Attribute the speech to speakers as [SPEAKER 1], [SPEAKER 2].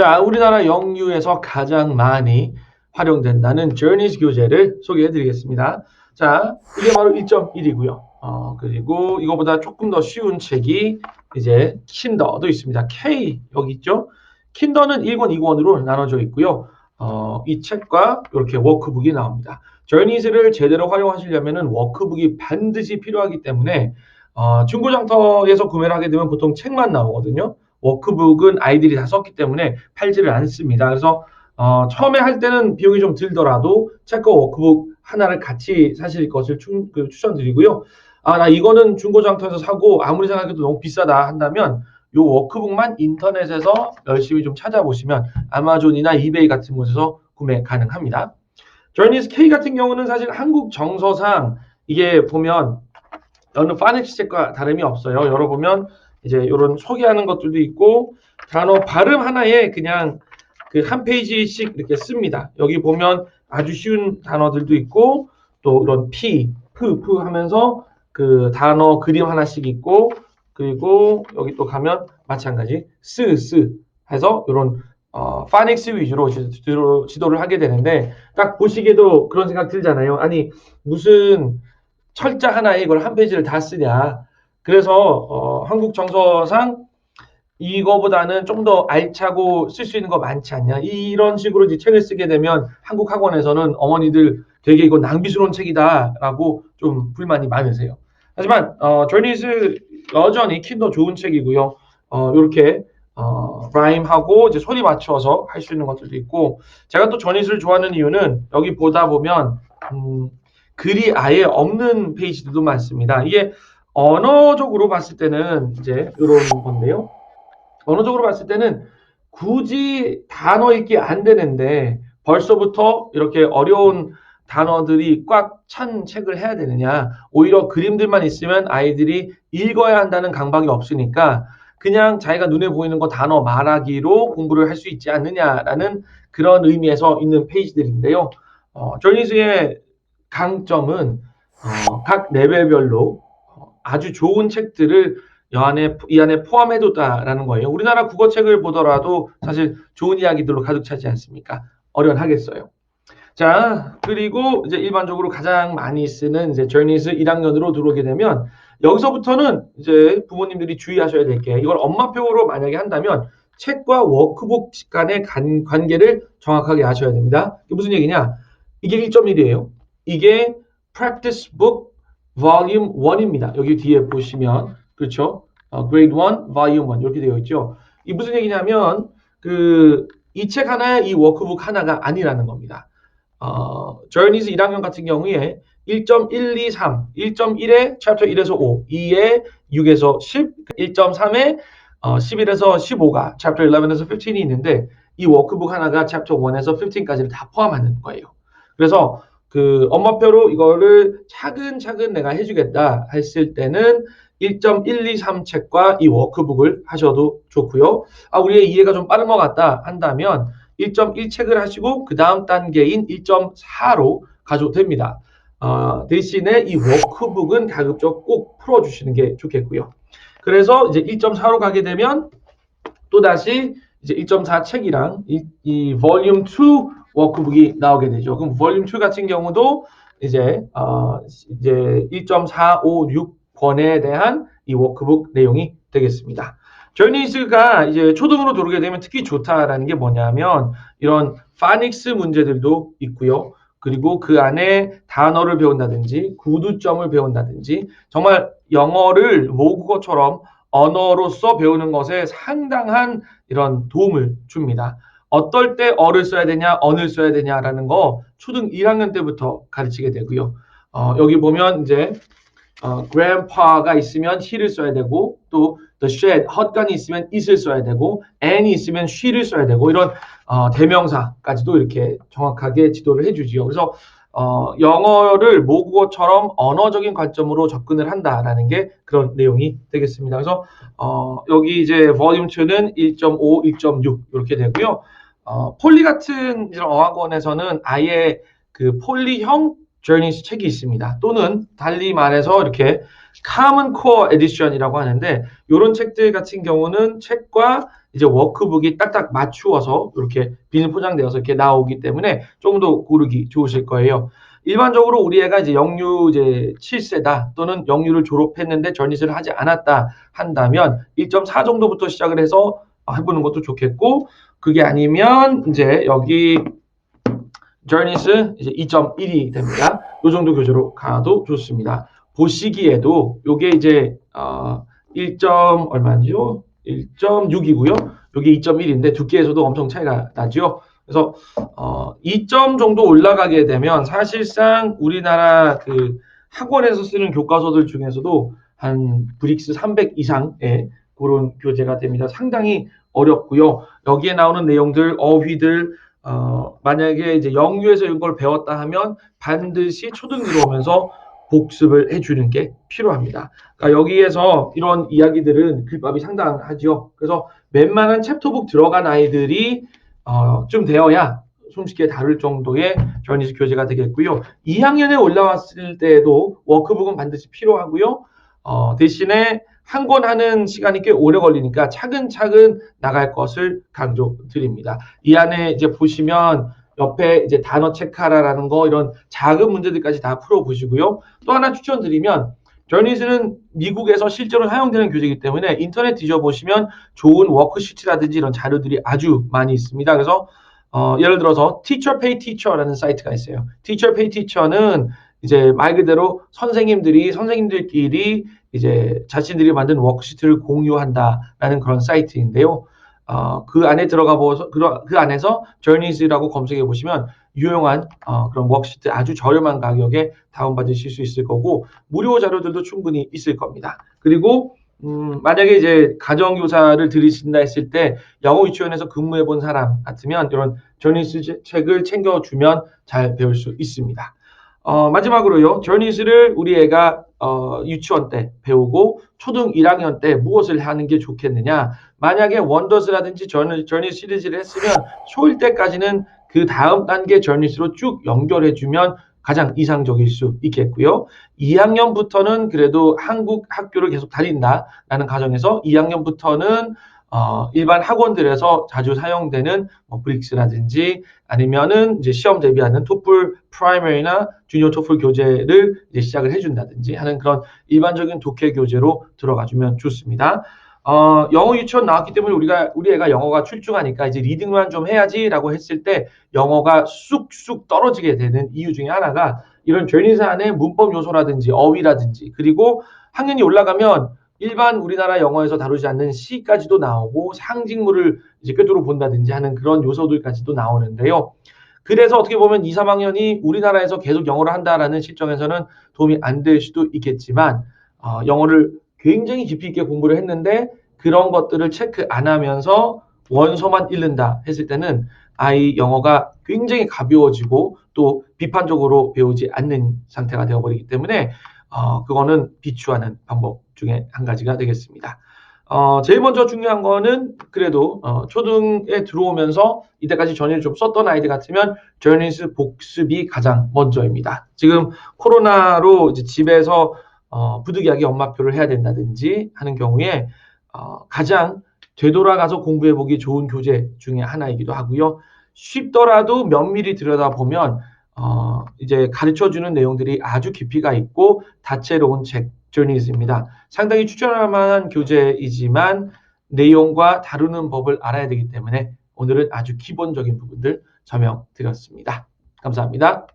[SPEAKER 1] 자, 우리나라 영유에서 가장 많이 활용된다는 Journeys 교재를 소개해 드리겠습니다. 자, 이게 바로 1.1이고요. 어, 그리고 이거보다 조금 더 쉬운 책이 이제 킨더도 있습니다. K 여기 있죠? 킨더는 1권, 2권으로 나눠져 있고요. 어, 이 책과 이렇게 워크북이 나옵니다. 저니스를 제대로 활용하시려면 워크북이 반드시 필요하기 때문에 어, 중고장터에서 구매를 하게 되면 보통 책만 나오거든요. 워크북은 아이들이 다 썼기 때문에 팔지를 않습니다. 그래서 어, 처음에 할 때는 비용이 좀 들더라도 책과 워크북 하나를 같이 사실 것을 추, 그, 추천드리고요. 아, 나 이거는 중고장터에서 사고 아무리 생각해도 너무 비싸다 한다면 요 워크북만 인터넷에서 열심히 좀 찾아보시면 아마존이나 이베이 같은 곳에서 구매 가능합니다. 저니스 K 같은 경우는 사실 한국 정서상 이게 보면 어느 파닉스 책과 다름이 없어요. 열어보면 이제 이런 소개하는 것들도 있고 단어 발음 하나에 그냥 그 한 페이지씩 이렇게 씁니다. 여기 보면 아주 쉬운 단어들도 있고 또 이런 피, 프, 프 하면서 그 단어 그림 하나씩 있고 그리고 여기 또 가면 마찬가지 스, 스 해서 이런 어, 파닉스 위주로 지도를, 지도를 하게 되는데 딱 보시기에도 그런 생각 들잖아요. 아니 무슨 철자 하나에 이걸 한 페이지를 다 쓰냐. 그래서 어, 한국 정서상 이거보다는 좀 더 알차고 쓸 수 있는 거 많지 않냐. 이런 식으로 이제 책을 쓰게 되면 한국 학원에서는 어머니들 되게 이거 낭비스러운 책이다라고 좀 불만이 많으세요. 하지만 어, 저니스 여전히 킨더 좋은 책이고요. 어, 이렇게 어, 라임하고 이제 소리 맞춰서 할 수 있는 것들도 있고 제가 또 저니스를 좋아하는 이유는 여기 보다 보면 음, 글이 아예 없는 페이지들도 많습니다. 이게 언어적으로 봤을 때는 이제 이런 건데요. 언어적으로 봤을 때는 굳이 단어 읽기 안 되는데 벌써부터 이렇게 어려운 단어들이 꽉 찬 책을 해야 되느냐. 오히려 그림들만 있으면 아이들이 읽어야 한다는 강박이 없으니까 그냥 자기가 눈에 보이는 거 단어 말하기로 공부를 할 수 있지 않느냐라는 그런 의미에서 있는 페이지들인데요. 어, 저니스의 강점은 어, 각 레벨별로 아주 좋은 책들을 이 안에, 이 안에 포함해뒀다라는 거예요. 우리나라 국어책을 보더라도 사실 좋은 이야기들로 가득 차지 않습니까? 어련하겠어요. 자, 그리고 이제 일반적으로 가장 많이 쓰는 이제 저니스 1학년으로 들어오게 되면 여기서부터는 이제 부모님들이 주의하셔야 될 게 이걸 엄마표로 만약에 한다면 책과 워크북 간의 간, 관계를 정확하게 아셔야 됩니다. 이게 무슨 얘기냐? 이게 1.1이에요. 이게 practice book volume 1입니다. 여기 뒤에 보시면 그렇죠? 어, grade 1, volume 1 이렇게 되어 있죠. 이 무슨 얘기냐면 그 이 책 하나에 이 워크북 하나가 아니라는 겁니다. 어, Journeys 1학년 같은 경우에 1.123, 1.1에 챕터 1에서 5, 2에 6에서 10, 1.3에 어, 11에서 15가 챕터 11에서 15이 있는데 이 워크북 하나가 챕터 1에서 15까지를 다 포함하는 거예요. 그래서 그 엄마표로 이거를 차근차근 내가 해주겠다 했을 때는 1.123 책과 이 워크북을 하셔도 좋고요. 아, 우리의 이해가 좀 빠른 것 같다 한다면 1.1 책을 하시고 그 다음 단계인 1.4로 가져도 됩니다. 어, 대신에 이 워크북은 가급적 꼭 풀어주시는 게 좋겠고요. 그래서 이제 1.4로 가게 되면 또 다시 이제 1.4 책이랑 이, 이 볼륨 2 워크북이 나오게 되죠. 그럼 볼륨 2 같은 경우도 이제 어, 이제 1.456권에 대한 이 워크북 내용이 되겠습니다. 저니스가 이제 초등으로 들어오게 되면 특히 좋다라는 게 뭐냐면 이런 파닉스 문제들도 있고요. 그리고 그 안에 단어를 배운다든지 구두점을 배운다든지 정말 영어를 모국어처럼 언어로서 배우는 것에 상당한 이런 도움을 줍니다. 어떨 때 어를 써야 되냐, 언을 써야 되냐라는 거 초등 1학년 때부터 가르치게 되고요. 어, 여기 보면 이제 어, grandpa가 있으면 he를 써야 되고 또 the shed, 헛간이 있으면 it을 써야 되고 and이 있으면 she를 써야 되고 이런 어, 대명사까지도 이렇게 정확하게 지도를 해주지요. 그래서 어, 영어를 모국어처럼 언어적인 관점으로 접근을 한다라는 게 그런 내용이 되겠습니다. 그래서 어, 여기 이제 볼륨 2는 1.5, 1.6 이렇게 되고요. 어, 폴리 같은 이런 어학원에서는 아예 그 폴리형 저니스 책이 있습니다. 또는 달리 말해서 이렇게 Common Core Edition이라고 하는데 이런 책들 같은 경우는 책과 이제 워크북이 딱딱 맞추어서 이렇게 비닐 포장되어서 이렇게 나오기 때문에 조금 더 고르기 좋으실 거예요. 일반적으로 우리 애가 이제 영유 이제 7세다 또는 영유를 졸업했는데 전이슬을 하지 않았다 한다면 1.4 정도부터 시작을 해서 해보는 것도 좋겠고 그게 아니면 이제 여기 journeys 이제 2.1이 됩니다. 이 정도 교재로 가도 좋습니다. 보시기에도 요게 이제 어, 1. 얼마죠? 1.6이고요. 여기 2.1인데 두께에서도 엄청 차이가 나죠. 그래서 어, 2점 정도 올라가게 되면 사실상 우리나라 그 학원에서 쓰는 교과서들 중에서도 한 브릭스 300 이상의 그런 교재가 됩니다. 상당히 어렵고요. 여기에 나오는 내용들, 어휘들, 어, 만약에 이제 영유에서 이런 걸 배웠다 하면 반드시 초등 들어오면서 복습을 해주는 게 필요합니다. 그러니까 여기에서 이런 이야기들은 글밥이 상당하죠. 그래서 웬만한 챕터북 들어간 아이들이 어, 좀 되어야 손쉽게 다룰 정도의 저니스 교재가 되겠고요. 2학년에 올라왔을 때에도 워크북은 반드시 필요하고요. 어, 대신에 한 권 하는 시간이 꽤 오래 걸리니까 차근차근 나갈 것을 강조드립니다. 이 안에 이제 보시면 옆에 이제 단어 체크하라라는 거 이런 작은 문제들까지 다 풀어보시고요. 또 하나 추천드리면 저니스는 미국에서 실제로 사용되는 교재이기 때문에 인터넷 뒤져보시면 좋은 워크시트라든지 이런 자료들이 아주 많이 있습니다. 그래서 어, 예를 들어서 Teacher Pay Teacher라는 사이트가 있어요. Teacher Pay Teacher는 이제 말 그대로 선생님들이 선생님들끼리 이제 자신들이 만든 워크시트를 공유한다라는 그런 사이트인데요. 어, 그 안에 들어가 보서 그, 그 안에서 journeys라고 검색해 보시면 유용한 어, 그런 워크시트 아주 저렴한 가격에 다운받으실 수 있을 거고 무료 자료들도 충분히 있을 겁니다. 그리고 음, 만약에 이제 가정교사를 들으신다 했을 때 영어 유치원에서 근무해 본 사람 같으면 이런 저니스 책을 챙겨주면 잘 배울 수 있습니다. 어, 마지막으로요. 저니스를 우리 애가 어, 유치원 때 배우고 초등 1학년 때 무엇을 하는 게 좋겠느냐. 만약에 원더스라든지 저니, 저니 시리즈를 했으면 초일 때까지는 그 다음 단계 저니스로 쭉 연결해주면 가장 이상적일 수 있겠고요. 2학년부터는 그래도 한국 학교를 계속 다닌다라는 가정에서 2학년부터는 어, 일반 학원들에서 자주 사용되는 뭐 브릭스라든지 아니면은 이제 시험 대비하는 토플 프라이머리나 주니어 토플 교재를 이제 시작을 해준다든지 하는 그런 일반적인 독해 교재로 들어가주면 좋습니다. 어, 영어 유치원 나왔기 때문에 우리가 우리 애가 영어가 출중하니까 이제 리딩만 좀 해야지라고 했을 때 영어가 쑥쑥 떨어지게 되는 이유 중에 하나가 이런 죄니사 안에 문법 요소라든지 어휘라든지 그리고 학년이 올라가면 일반 우리나라 영어에서 다루지 않는 시까지도 나오고 상징물을 이제 꿰뚫어 본다든지 하는 그런 요소들까지도 나오는데요. 그래서 어떻게 보면 2, 3학년이 우리나라에서 계속 영어를 한다라는 실정에서는 도움이 안 될 수도 있겠지만 어, 영어를 굉장히 깊이 있게 공부를 했는데 그런 것들을 체크 안 하면서 원서만 읽는다 했을 때는 아이 영어가 굉장히 가벼워지고 또 비판적으로 배우지 않는 상태가 되어버리기 때문에 어, 그거는 비추하는 방법 중에 한 가지가 되겠습니다. 어, 제일 먼저 중요한 거는 그래도 어, 초등에 들어오면서 이때까지 전일 좀 썼던 아이들 같으면 저니스 복습이 가장 먼저입니다. 지금 코로나로 집에서 어, 부득이하게 엄마표를 해야 된다든지 하는 경우에 어, 가장 되돌아가서 공부해보기 좋은 교재 중에 하나이기도 하고요. 쉽더라도 면밀히 들여다보면 어, 이제 가르쳐주는 내용들이 아주 깊이가 있고 다채로운 책 저니즈입니다. 상당히 추천할 만한 교재이지만 내용과 다루는 법을 알아야 되기 때문에 오늘은 아주 기본적인 부분들 설명드렸습니다. 감사합니다.